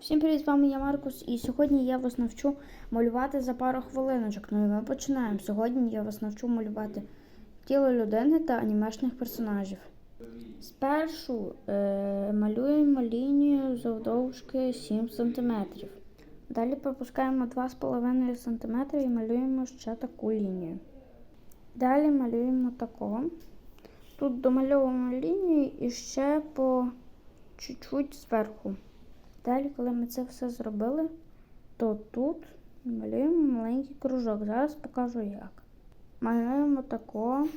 Всім привіт, з вами я Маркус, і сьогодні я вас навчу малювати за пару хвилиночок. Ну і ми починаємо. Сьогодні я вас навчу малювати тіло людини та анімешних персонажів. Спершу е, малюємо лінію завдовжки 7 см. Далі пропускаємо 2,5 см і малюємо ще таку лінію. Далі малюємо таку. Тут домальовуємо лінію і ще по чуть-чуть зверху. Далі, коли ми це все зробили, то тут малюємо маленький кружок. Зараз покажу як. Малюємо тако.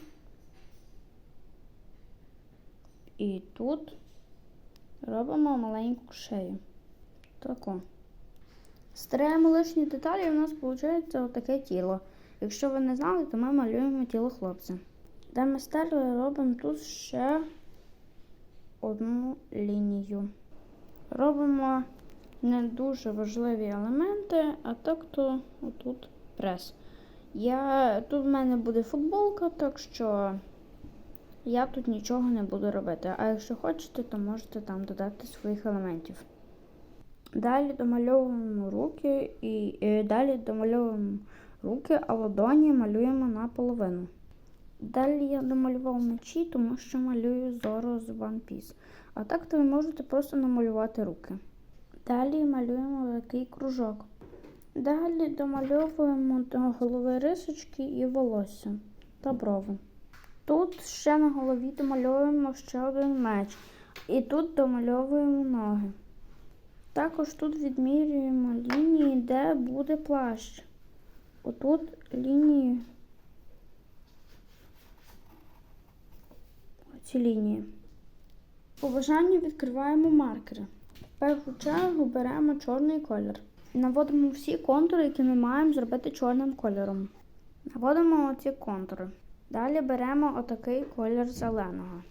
І тут робимо маленьку шею. Тако. Стираємо лишні деталі, і у нас виходить отаке тіло. Якщо ви не знали, то ми малюємо тіло хлопця. Де ми стерли, робимо тут ще одну лінію. Робимо не дуже важливі елементи, а так то отут прес. Я, тут в мене буде футболка, так що я тут нічого не буду робити. А якщо хочете, то можете там додати своїх елементів. Далі домальовуємо руки і, і далі домальовуємо руки, а ладоні малюємо наполовину. Далі я домалював мечі, тому що малюю зору з One Piece. А так то ви можете просто намалювати руки. Далі малюємо такий кружок. Далі домальовуємо до голови рисочки і волосся та брови. Тут ще на голові домальовуємо ще один меч. І тут домальовуємо ноги. Також тут відмірюємо лінії, де буде плащ. Отут лінії. Ці лінії. По бажанню відкриваємо маркери. В першу чергу беремо чорний колір. Наводимо всі контури, які ми маємо зробити чорним кольором. Наводимо оці контури. Далі беремо отакий колір зеленого.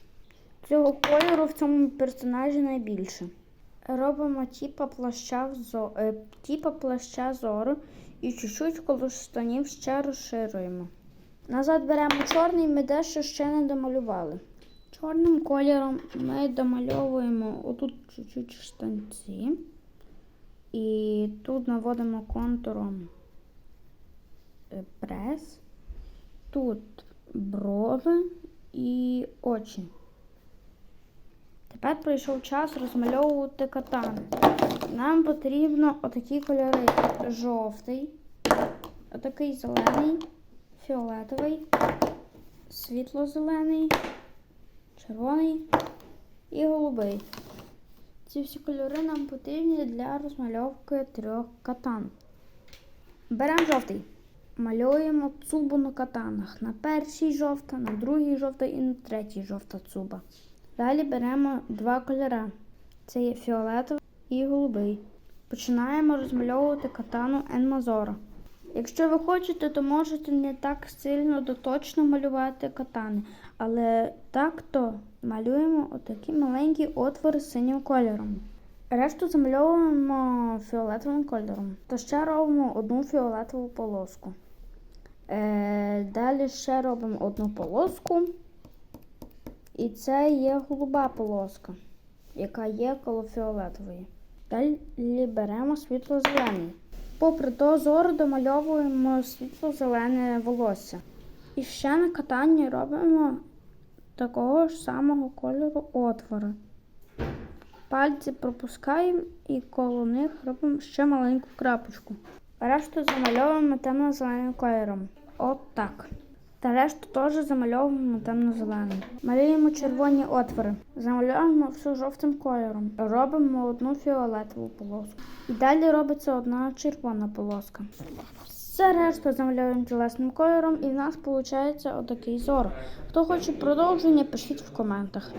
Цього кольору в цьому персонажі найбільше. Робимо типа плаща, зо... е, типа плаща зору і чуть-чуть коло штанів ще розширюємо. Назад беремо чорний, ми дещо ще не домалювали. Чорним кольором ми домальовуємо отут чуть-чуть штанці. І тут наводимо контуром е, прес, тут брови і очі. Тепер прийшов час розмальовувати катани. Нам потрібно отакі кольори жовтий, отакий зелений, фіолетовий, світло-зелений червоний і голубий. Ці всі кольори нам потрібні для розмальовки трьох катан. Беремо жовтий. Малюємо цубу на катанах. На першій жовта, на другій жовта і на третій жовта цуба. Далі беремо два кольори. Це є фіолетовий і голубий. Починаємо розмальовувати катану Енмазора. Якщо ви хочете, то можете не так сильно доточно малювати катани, але так то малюємо отакі маленькі отвори синім кольором. Решту замальовуємо фіолетовим кольором. То ще робимо одну фіолетову полоску. Е, далі ще робимо одну полоску. І це є голуба полоска, яка є коло фіолетової. Далі беремо світло-зелений. Попри дозору домальовуємо світло-зелене волосся. І ще на катанні робимо такого ж самого кольору отвори. Пальці пропускаємо і коло них робимо ще маленьку крапочку. Решту замальовуємо темно-зеленим кольором. От так. Та решту теж замальовуємо темно-зеленим. Малюємо червоні отвори. Замальовуємо все жовтим кольором. Робимо одну фіолетову полоску. І далі робиться одна червона полоска. Все решту замальовуємо тілесним кольором, і в нас виходить отакий зор. Хто хоче продовження, пишіть в коментах.